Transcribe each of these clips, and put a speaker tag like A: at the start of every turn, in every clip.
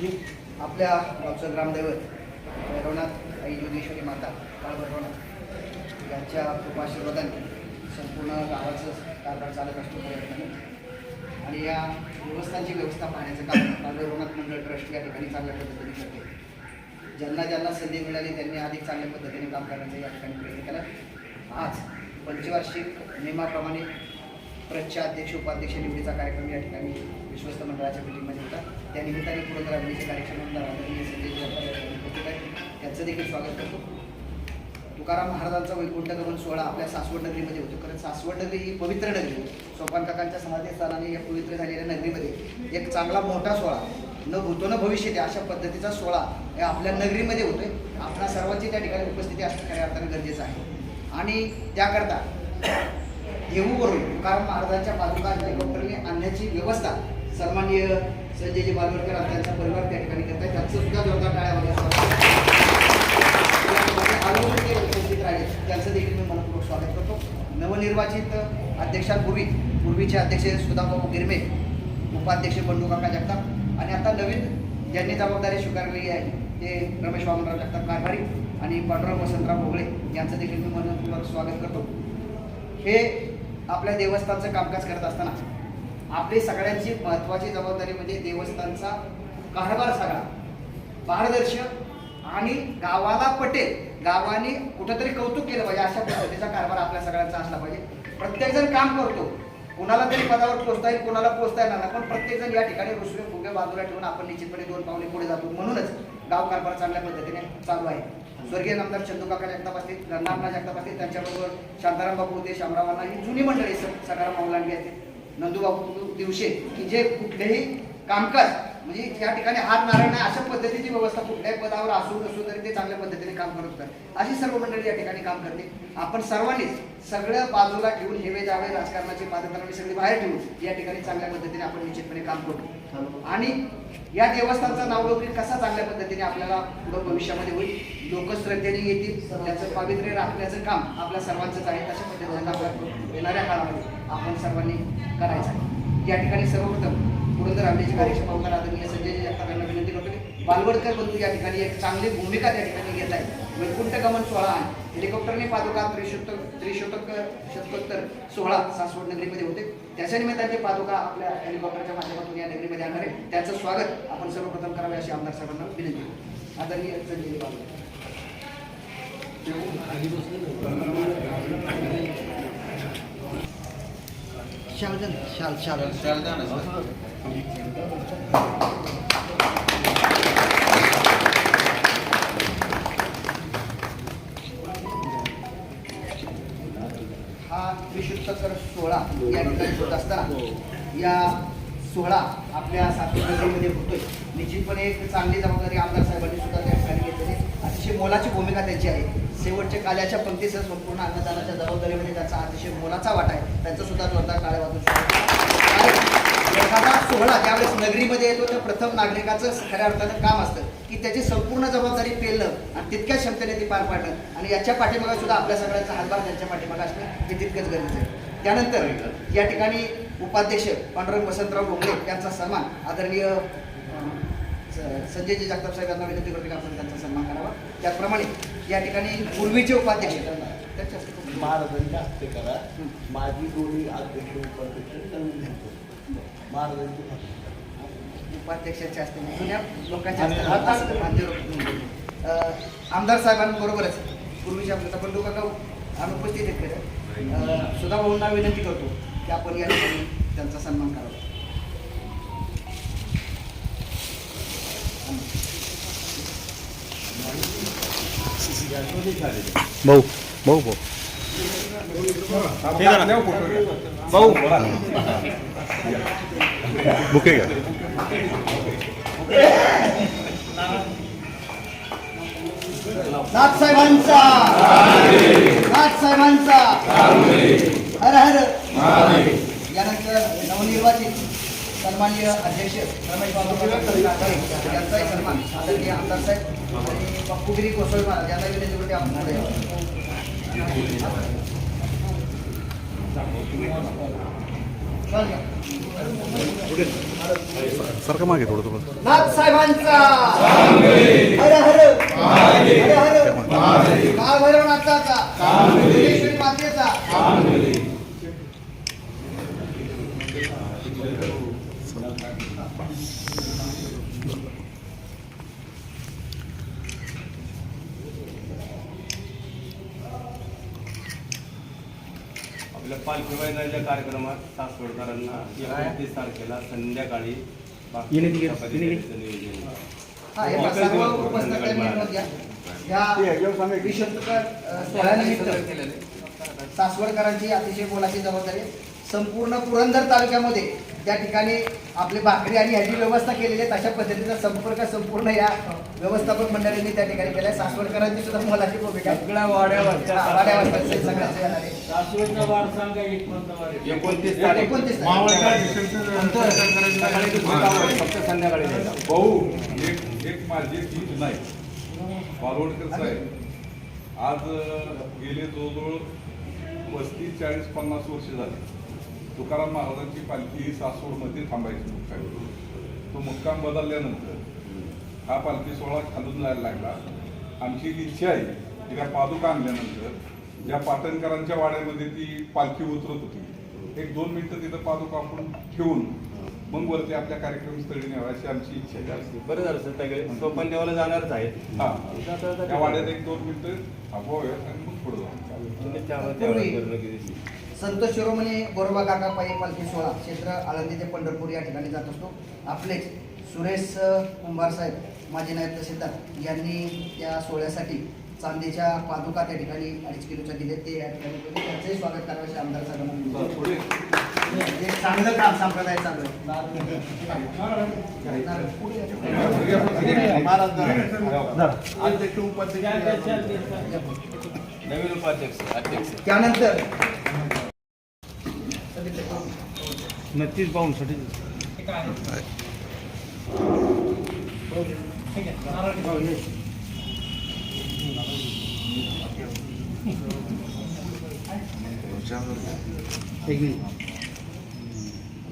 A: जी आपल्या गावचं ग्रामदैवत भैरवनाथ आई योगेश्वरी माता काळ भैरवनाथ यांच्या कृपाशीर्वादाने संपूर्ण गावाचं कारभार चालत असतो प्रयत्नाने आणि या देवस्थानची व्यवस्था पाहण्याचं काम काळ भैरवनाथ मंडळ ट्रस्ट या ठिकाणी चांगल्या पद्धतीने करते. ज्यांना ज्यांना संधी मिळाली त्यांनी अधिक चांगल्या पद्धतीने काम करण्याचा या ठिकाणी प्रयत्न केला. आज पंचवार्षिक नियमाप्रमाणे प्रजच्या अध्यक्ष उपाध्यक्ष निवडीचा कार्यक्रम या ठिकाणी विश्वस्त मंडळाच्या मीटिंगमध्ये होता. त्या निमित्ताने पुरंदर अभिनेचे कार्यक्रम आदरणीय संजय उपस्थित आहेत. त्यांचं देखील स्वागत करतो. तुकाराम महाराजांचा वैकुंठ गमन सोहळा आपल्या सासवड नगरीमध्ये होतो. कारण सासवड नगरी ही पवित्र नगरी सोपान काकांच्या समाधीस्थानाने या पवित्र झालेल्या नगरीमध्ये एक चांगला मोठा सोहळा न भूतो न भविष्य अशा पद्धतीचा सोहळा या आपल्या नगरीमध्ये होतोय. आपल्या सर्वांची त्या ठिकाणी उपस्थिती असणं खऱ्या अर्थानं गरजेचं आहे. आणि त्याकरता देहूवरून तुकाराम महाराजांच्या पादुका हेलिकॉप्टरने आणण्याची व्यवस्था सन्माननीय संजयजी बालवडकर आणि त्यांचा परिवार त्या ठिकाणी करत आहे त्यांचं सुद्धा जोरदार टाळ्यामध्ये उपस्थित राहिले. त्यांचं देखील मी मनपूर्वक स्वागत करतो. नवनिर्वाचित अध्यक्षांपूर्वी पूर्वीचे अध्यक्ष सुधाभाऊ गिरमे उपाध्यक्ष बंडू काका जगताप आणि आता नवीन ज्यांनी जबाबदारी स्वीकारलेली आहे ते रमेश वामनराव जगताप कारभारी आणि पांडुरंग वसंतराव भोगळे. यांचं देखील मी मनपूर्वक स्वागत करतो. हे आपल्या देवस्थानचं कामकाज करत असताना आपली सगळ्यांची महत्त्वाची जबाबदारी म्हणजे देवस्थानचा कारभार सगळा. पारदर्शक आणि गावाला पटेल. गावाने कुठंतरी कौतुक केलं पाहिजे अशा पद्धतीचा कारभार आपल्या सगळ्यांचा असला पाहिजे. प्रत्येकजण काम करतो. कोणाला तरी पदावर पोचता येईल कोणाला पोचता येणार नाही. पण प्रत्येकजण या ठिकाणी रुसवे फुगे बाजूला ठेवून आपण निश्चितपणे दोन पावले पुढे जातो. म्हणूनच गाव कारभार चांगल्या पद्धतीने चालू आहे. स्वर्गीय नामदार चंदूकाका जगताप असतील गंगारामना जगताप असतील त्यांच्याबरोबर शांताराम बापू होते शामरावांना ही जुनी मंडळी सर सकाराम माऊलांडी असतील नंदूबापू दिवशे की जे कुठलेही कामकाज म्हणजे या ठिकाणी हात नारायण नाही अशा पद्धतीची व्यवस्था कुठल्याही पदावर असू नसू तरी ते चांगल्या पद्धतीने काम करत होतात अशी सर्व मंडळी या ठिकाणी काम करते. आपण सर्वांनीच सगळं बाजूला ठेवून हेवे जावे राजकारणाची पादत्राने सगळी बाहेर ठेवून या ठिकाणी चांगल्या पद्धतीने आपण निश्चितपणे काम करू. आणि या देवस्थानचा नावलौकिक कसा चांगल्या पद्धतीने आपल्याला पुढं भविष्यामध्ये होईल लोक श्रद्धेने येतील त्याचं पावित्र्य राखण्याचं काम आपल्या सर्वांचंच आहे तशा पद्धतीने आपल्या येणाऱ्या काळामध्ये आपण सर्वांनी करायचं आहे. या ठिकाणी सर्वप्रथम पुरंदर आंबेची कार्यक्षम आमदार आदरणीय संजय जगताप यांना विनंती करतो की बालवडकर बंधू या ठिकाणी एक चांगली भूमिका त्या ठिकाणी घेत आहे. वैकुंठ गमन सोहळा आहे. हेलिकॉप्टरने पादुका त्रिशतक त्रिशतक शतकोत्तर सोहळा सासवड नगरीमध्ये होते. त्याच्या निमित्ताने ते पादुका आपल्या हेलिकॉप्टरच्या माध्यमातून या नगरीमध्ये आणणार आहे त्याचं स्वागत आपण सर्वप्रथम करावे अशी आमदार साहेबांना विनंती. आदरणीय संजय बालवडकर शाल द्या ना, या सोहळा आपल्या सातवीमध्ये होतोय. निश्चितपणे एक चांगली जबाबदारी आमदार साहेबांनी सुद्धा त्या ठिकाणी घेतलेली अतिशय मोलाची भूमिका त्यांची आहे. शेवटच्या काल्याच्या पंक्तीसह संपूर्ण अन्नदानाच्या जबाबदारीमध्ये त्याचा अतिशय मोलाचा वाटा आहे त्यांचा सुद्धा जोरदार काळ्या वाजून एखादा सोहळा ज्यावेळेस नगरीमध्ये येतो तर प्रथम नागरिकाचं खऱ्या अर्थानं काम असतं की त्याची संपूर्ण जबाबदारी पेलणं आणि तितक्या क्षमतेने ती पार पाडणं. आणि याच्या पाठीमागा सुद्धा आपल्या सगळ्यांचा हातभार त्यांच्या पाठीमागे असणं हे तितकंच गरजेचं आहे. त्यानंतर या ठिकाणी उपाध्यक्ष पांडुरंग वसंतराव भोंगले यांचा सन्मान आदरणीय संजयजी जगताप साहेब यांना विनंती करतो की आपण त्यांचा सन्मान करावा. त्याचप्रमाणे या ठिकाणी पूर्वीचे उपाध्यक्ष
B: महाराजांच्या हस्ते करा. माझी दोन्ही अध्यक्ष उपाध्यक्ष नवीन महाराजांची हस्ते.
A: उपाध्यक्षाच्या असते जुन्या लोकांच्या आमदार साहेबांबरोबरच पूर्वीच्या आपल्या बंधू काका अनुपस्थित आहेत. सुधा भाऊंना विनंती करतो की आपण या ठिकाणी त्यांचा सन्मान करावा.
C: भाऊ भाऊ भाऊ. भाऊ. बुके घ्या.
A: नाथ साहेबांचा नाथ साहेबांचा हर हर. यानंतर नवनिर्वाचित सन्माननीय अध्यक्ष रमेश बाबा यांचाही सन्मान आदरणीय आमदार साहेब आणि बापूगिरी कोसळ महाराज यांना विनंती करते आपण पुढे यावं. चल या.
C: सारखं मागे थोडं थोडं
A: नाथ साहेबांचा! हर हर! हर हर! काळ भैरवनाथाचा भुवनेश्वरी मातेचा?
D: पालखी मैदानाच्या कार्यक्रमात सासवडकरांना एकोणतीस तारखेला संध्याकाळी
A: सासवडकरांची अतिशय मोलाची जबाबदारी. संपूर्ण पुरंदर तालुक्यामध्ये त्या ठिकाणी आपली भाकरी आणि ह्याची व्यवस्था केलेली आहे तशा पद्धतीचा संपर्क संपूर्ण या व्यवस्थापक मंडळींनी त्या ठिकाणी केलाय. सासवडकरांची सुद्धा मोलाची भूमिका आहे.
D: सगळ्या वाड्यावर
A: आहे.
D: आहे.
E: भाऊ एक एक माझी चूक नाही. फॉरवर्ड साहेब आज गेले जवळजवळ पस्तीस चाळीस पन्नास वर्ष झाली. तुकाराम महाराजांची पालखी ही सासवडमध्ये थांबायची मुक्काम. तो मुक्काम बदलल्यानंतर हा पालखी सोहळा खालून जायला लागला. आमची इच्छा आहे की त्या पादुका आणल्यानंतर ज्या पाटणकरांच्या वाड्यामध्ये ती पालखी उतरत होती एक दोन मिनिटं तिथं पादुका आपण ठेवून मग वरती आपल्या कार्यक्रम स्थळी न्यावायची आमची इच्छा आहे.
D: बरं झालं सर सगळे सोपन देवाला जाणारच आहेत.
E: हा. त्या वाड्यात एक दोन मिनिटं थांबवाव्यात आणि मग पुढे जाऊ.
A: संत शिरोमणी बोरोबा काका पायी पालखी सोहळा क्षेत्र आळंदी ते पंढरपूर या ठिकाणी जात असतो. आपलेच सुरेश कुंभार साहेब माजी नायब तहसीलदार यांनी या सोहळ्यासाठी चांदीच्या पादुका त्या ठिकाणी अडीच किलोच्या दिले ते या ठिकाणी. त्यांचंही स्वागत करावं आमदार साहेबांना
E: पुढे.
A: हे चांगलं काम संप्रदाय
B: उपाध्यक्ष.
D: नवीन उपाध्यक्ष अध्यक्ष.
A: त्यानंतर
C: नक्कीच पाहूनसाठी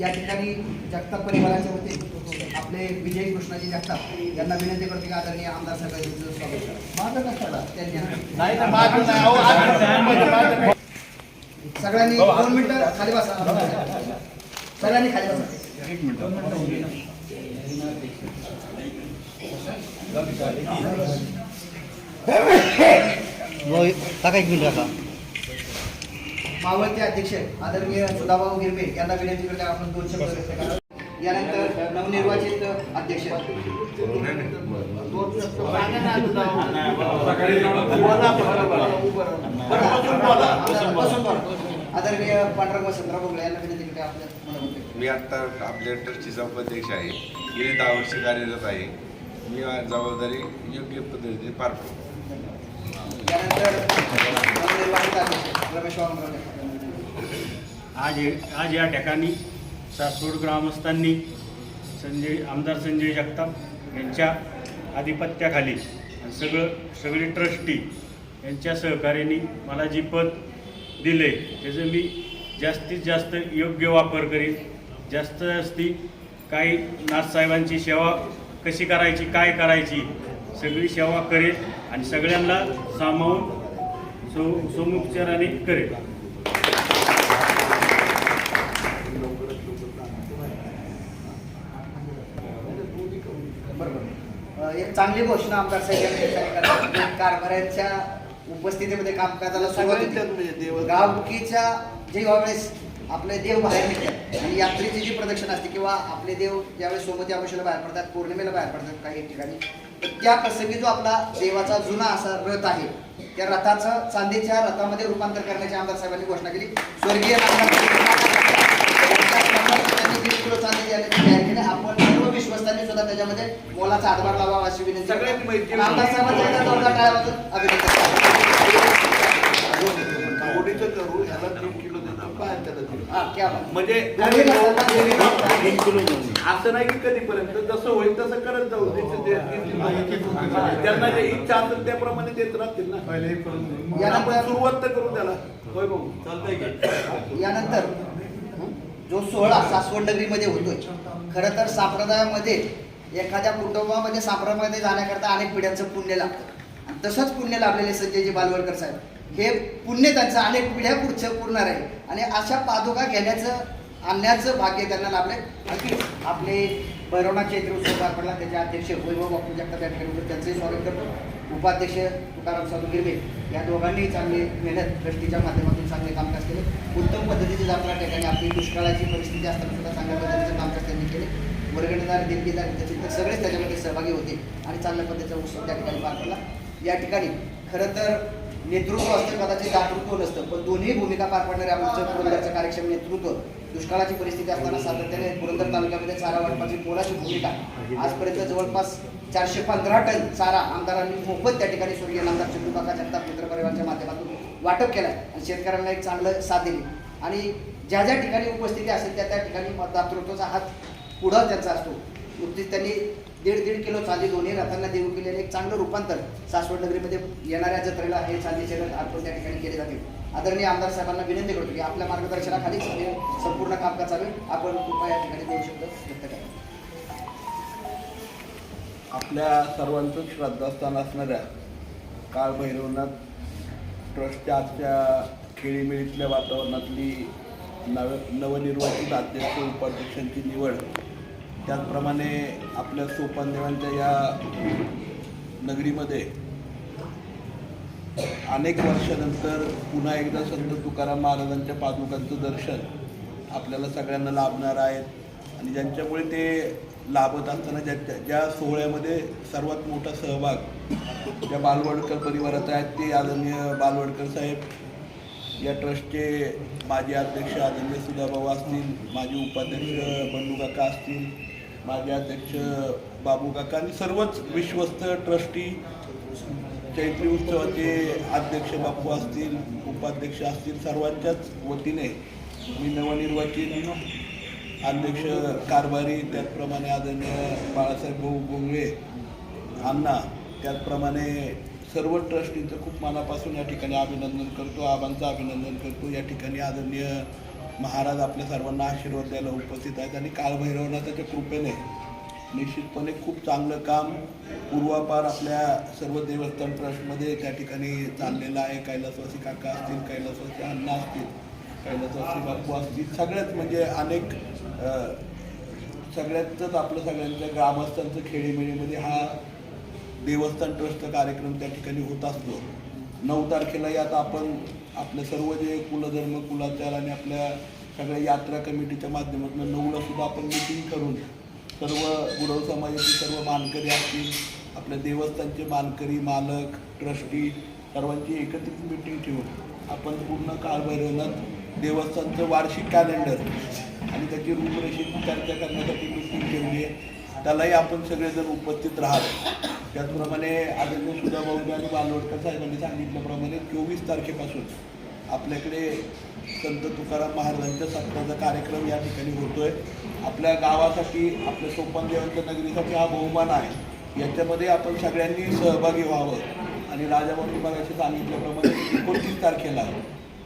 A: या ठिकाणी जगताप परिवाराच्या वतीने आपले विजय कृष्णाजी जगताप. यांना विनंती करतो की आदरणीय आमदार साहेबांचं स्वागत करा. माझं कशाला त्यांनी सगळ्यांनी दोन मिनिटं खाली बसा. सगळ्यांनी खाली बसा.
C: टाका एक मिनिट
A: मावळते अध्यक्ष आदरणीय सुधाभाऊ गिरमे यांना विनंती करते आपण दोन शब्द व्यक्त करा. यानंतर नवनिर्वाचित अध्यक्ष.
B: बोला,
A: आदरणीय वसंतराव बोगळे यांना विनंती करते आपल्या मनामध्ये.
F: मी आत्ता आपल्या ट्रस्टची उपाध्यक्ष आहे. गेली दहा वर्ष कार्यरत आहे. मी जबाबदारी योग्य पद्धतीने पार पडतो.
G: आज आज या ठिकाणी सासवड ग्रामस्थांनी संजय आमदार संजय जगताप यांच्या आधिपत्याखाली सगळं सगळे ट्रस्टी यांच्या सहकार्याने मला जी पद दिले त्याचं मी जास्तीत जास्त योग्य वापर करीन जास्त जास्ती काही नाथसाहेबांची सेवा कशी करायची काय करायची सगळी सेवा करेन आणि सगळ्यांना सामावून सो सोमुपचाराने करेन
A: बरोबर. एक चांगली घोषणा आमदार साहेबांनी यांनी उपस्थितीमध्ये कामकाजाला सुरुवात.
B: म्हणजे
A: गावकीच्या जेव्हा वेळेस आपले देव बाहेर निघतात आणि यात्रेची जी प्रदक्षिणा असते किंवा आपले देव ज्यावेळेस सोमती अमावस्येला बाहेर पडतात पौर्णिमेला बाहेर पडतात काही ठिकाणी तर त्या प्रसंगी जो आपला देवाचा जुना असा रथ आहे त्या रथाचं चांदीच्या रथामध्ये रूपांतर करण्याची आमदार साहेबांनी घोषणा केली स्वर्गीय त्यांनी आपण सर्व विश्वस्तांनी सुद्धा त्याच्यामध्ये मोलाचा हातभार लावावा अशी विनंती. आमदार वाजवून अभिनंदन
B: म्हणजे असं नाही की कधीपर्यंत जसं होईल तसं करत जाऊ त्यांना जे इच्छा असेल त्याप्रमाणे देत राहतील ना.
A: यानंतर
B: सुरुवात तर करू त्याला. होय भाऊ.
A: यानंतर जो सोहळा सासवड नगरीमध्ये होतोय खरं तर संप्रदायामध्ये एखाद्या कुटुंबामध्ये संप्रदायामध्ये जाण्याकरता अनेक पिढ्यांचं पुण्य लागतं आणि तसंच पुण्य लाभलेले संजयजी बालवडकर साहेब. हे पुण्य त्यांचं अनेक पिढ्या पुढचं पुरणार आहे. आणि अशा पादुका घेण्याचं आणण्याचं भाग्य त्यांना लाभले आणि आपले भैरवनाथ चैत्र उत्सव पार पडला. त्याचे अध्यक्ष वैभव बापू जगताप या ठिकाणी त्यांचंही स्वागत करतो. उपाध्यक्ष तुकाराम साधू गिरवे या दोघांनी चांगली मेहनत ट्रस्टीच्या माध्यमातून चांगले कामकाज केले. उत्तम पद्धतीचे आपल्या ठिकाणी आपली दुष्काळाची परिस्थिती असताना सुद्धा चांगल्या पद्धतीचं कामकाज त्यांनी केले. वर्गणीदार देणगीदार त्याचे तर सगळेच त्याच्यामध्ये सहभागी होते. आणि चांगल्या पद्धतीचा उत्सव त्या ठिकाणी पार पडला. या ठिकाणी खरं तर नेतृत्व असतं कदाचित दातृत्व नसतं पण दोन्ही भूमिका पार पाडणारे आमचं पुरंदरचं कार्यक्षम नेतृत्व दुष्काळाची परिस्थिती असताना सातत्याने पुरंदर तालुक्यामध्ये चारा वाटपाची मोलाची भूमिका. आजपर्यंत जवळपास चारशे पंधरा टन चारा आमदारांनी मोफत त्या ठिकाणी स्वर्गीय नामदार चंदूकाका जगताप मित्र परिवारच्या माध्यमातून वाटप केलं आहे आणि शेतकऱ्यांना एक चांगलं साथ दिली. आणि ज्या ज्या ठिकाणी उपस्थिती असेल त्या त्या ठिकाणी दातृत्वाचा हात पुढं त्यांचा असतो. नुकतीच त्यांनी दीड दीड किलो चांदी दोन्ही रथांना देऊ केलेले एक चांगलं रूपांतर सासवड नगरीमध्ये येणाऱ्या जत्रेला हे चांदी शहर अर्पण त्या ठिकाणी केले जातील आदरणीय आमदार साहेबांना विनंती करतो की आपल्या मार्गदर्शनाखाली संपूर्ण कामकाज चालू आपण कृपया या ठिकाणी देऊ शकतो व्यक्त करा.
B: आपल्या सर्वांचं श्रद्धास्थान असणाऱ्या काळभैरवनाथ ट्रस्टच्या आजच्या खेळीमेळीतल्या वातावरणातली नव नवनिर्वाचित अध्यक्ष उपाध्यक्षांची निवड त्याचप्रमाणे आपल्या सोपानदेवांच्या या नगरीमध्ये अनेक वर्षानंतर पुन्हा एकदा संत तुकाराम महाराजांच्या पादुकांचं दर्शन आपल्याला सगळ्यांना लाभणार आहेत आणि ज्यांच्यामुळे ते लाभत असताना ज्या ज्या सोहळ्यामध्ये सर्वात मोठा सहभाग ज्या बालवडकर परिवाराचा आहेत ते आदरणीय बालवडकर साहेब या ट्रस्टचे माजी अध्यक्ष आदरणीय सुधाभाऊ असतील माजी उपाध्यक्ष बंडू काका असतील माझे अध्यक्ष बाबू काका आणि सर्वच विश्वस्त ट्रस्टी चैत्री उत्सवाचे अध्यक्ष बापू असतील उपाध्यक्ष असतील सर्वांच्याच वतीने मी नवनिर्वाचित अध्यक्ष कारभारी त्याचप्रमाणे आदरणीय बाळासाहेब भाऊ गोंगळे अण्णा त्याचप्रमाणे सर्व ट्रस्टींचं खूप मनापासून या ठिकाणी अभिनंदन करतो आबांचं अभिनंदन करतो. या ठिकाणी आदरणीय महाराज आपल्या सर्वांना आशीर्वाद द्यायला उपस्थित आहेत आणि कालभैरवनाथाच्या कृपेने निश्चितपणे खूप चांगलं काम पूर्वापार आपल्या सर्व देवस्थान ट्रस्टमध्ये त्या ठिकाणी चाललेलं आहे. कैलासवासी काका असतील कैलासवासी अण्णा असतील कैलासवासी बापू असतील सगळ्याच म्हणजे अनेक सगळ्यातच आपलं सगळ्यांच्या ग्रामस्थांचं खेळीमेळीमध्ये हा देवस्थान ट्रस्टचा कार्यक्रम त्या ठिकाणी होत असतो. नऊ तारखेला यात आपण आपले सर्व जे कुलधर्म कुलाचार आणि आपल्या सगळ्या यात्रा कमिटीच्या माध्यमातून नऊला सुद्धा आपण मिटिंग करून सर्व गुरव समाजाची सर्व मानकरी असतील आपल्या देवस्थानचे मानकरी मालक ट्रस्टी सर्वांची एकत्रित मिटिंग ठेवून आपण पूर्ण काळभैरवनाथ देवस्थानचं वार्षिक कॅलेंडर आणि त्याची रूपरेषेची चर्चा करण्यासाठी मिटिंग ठेवली आहे. त्यालाही आपण सगळेजण उपस्थित राहाल त्याचप्रमाणे आदरणीय सुधाभाऊ आणि बालवडकर साहेबांनी सांगितल्याप्रमाणे चोवीस तारखेपासून आपल्याकडे संत तुकाराम महाराजांच्या सत्राचा कार्यक्रम या ठिकाणी होतोय. आपल्या गावासाठी आपल्या सोपानदेवांच्या नगरीसाठी हा बहुमान आहे. याच्यामध्ये आपण सगळ्यांनी सहभागी व्हावं. आणि राजाभाऊंनी मगाशी सांगितल्याप्रमाणे एकोणतीस तारखेला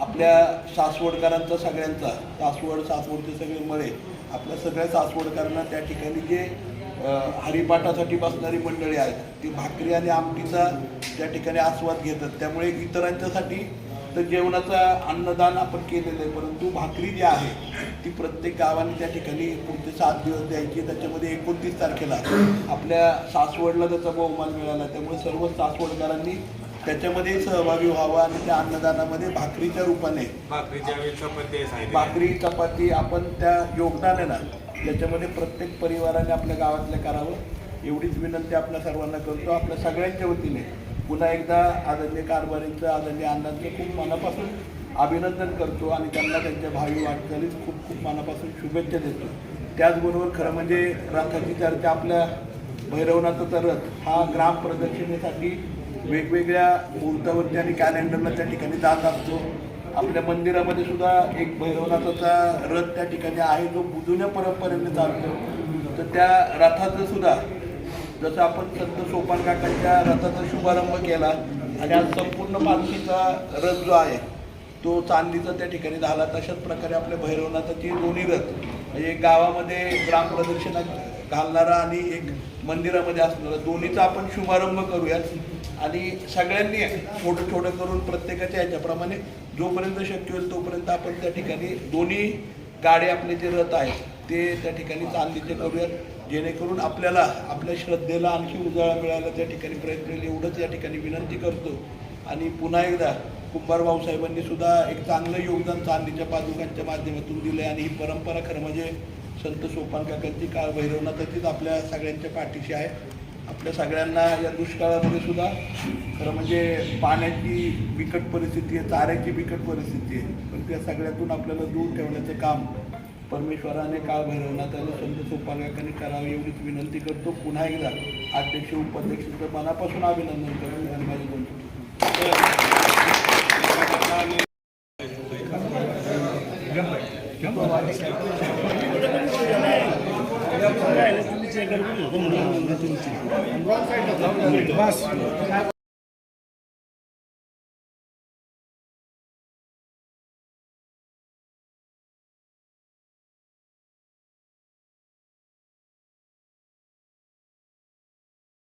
B: आपल्या सासवडकरांचा सगळ्यांचा सासवड सासवडचे सगळे मळे आपल्या सगळ्या सासवडकरांना त्या ठिकाणी जे हरिपाठासाठी बसणारी मंडळी आहेत. ती भाकरी आणि आमटीचा त्या ठिकाणी आस्वाद घेतात. त्यामुळे इतरांच्यासाठी तर जेवणाचं अन्नदान आपण केलेलं आहे. परंतु भाकरी जी आहे ती प्रत्येक गावाने त्या ठिकाणी पुढचे सात दिवस द्यायची. त्याच्यामध्ये एकोणतीस तारखेला आपल्या सासवडला त्याचा बहुमान मिळाला. त्यामुळे सर्व सासवडकरांनी त्याच्यामध्ये सहभागी व्हावं आणि त्या अन्नदानामध्ये भाकरीच्या रूपाने
D: भाकरीच्या चपाती
B: भाकरी चपाती आपण त्या योगदान आहे ना त्याच्यामध्ये प्रत्येक परिवाराने आपल्या गावातल्या करावं. एवढीच विनंती आपल्या सर्वांना करतो. आपल्या सगळ्यांच्या वतीने पुन्हा एकदा आदरणीय कारभारींचं आदरणीय अण्णांचं खूप मनापासून अभिनंदन करतो आणि त्यांना त्यांच्या भावी वाटचालीत खूप खूप मनापासून शुभेच्छा देतो. त्याचबरोबर खरं म्हणजे रथाची चर्चा आपल्या भैरवनाथाचा रथ हा ग्राम प्रदक्षिणेसाठी वेगवेगळ्या मुहूर्तावरती आणि कॅलेंडरला त्या ठिकाणी जात असतो. आपल्या मंदिरामध्ये सुद्धा एक भैरवनाथाचा रथ त्या ठिकाणी आहे जो जुन्या परंपरेने चालतो. तर त्या रथाचं सुद्धा जसं आपण संत सोपान काकांच्या रथाचा शुभारंभ केला आणि आज संपूर्ण पालखीचा रथ जो आहे तो चांदीचा त्या ठिकाणी झाला. तशाच प्रकारे आपल्या भैरवनाथाचे दोन्ही रथ म्हणजे गावामध्ये गावामध्ये ग्रामप्रदक्षिणा घालणारा आणि एक मंदिरामध्ये असणारा दोन्हीचा आपण शुभारंभ करूयात. आणि सगळ्यांनी थोडं थोडं करून प्रत्येकाच्या ह्याच्याप्रमाणे जोपर्यंत शक्य होईल तोपर्यंत आपण त्या ठिकाणी दोन्ही गाडे आपले जे रथ आहेत ते त्या ठिकाणी चांदीचे करूयात. जेणेकरून आपल्याला आपल्या श्रद्धेला आणखी उजाळा मिळायला त्या ठिकाणी प्रयत्न होईल. एवढंच या ठिकाणी विनंती करतो. आणि पुन्हा एकदा कुंभार भाऊसाहेबांनी सुद्धा एक चांगलं योगदान चांदीच्या पादुकांच्या माध्यमातून दिलं आहे आणि ही परंपरा खरं म्हणजे संत सोपान काकांची काळ भैरवनाथाचीच आपल्या सगळ्यांच्या पाठीशी आहे. आपल्या सगळ्यांना या दुष्काळामध्ये सुद्धा खरं म्हणजे पाण्याची बिकट परिस्थिती आहे चाऱ्याची बिकट परिस्थिती आहे. पण त्या सगळ्यातून आपल्याला दूर ठेवण्याचं काम परमेश्वराने काळ भैरवनाथाने संत सोपान करावी करावं एवढीच विनंती करतो. पुन्हा एकदा अध्यक्ष उपाध्यक्षांचं मनापासून अभिनंदन करतो आणि दोन Bas.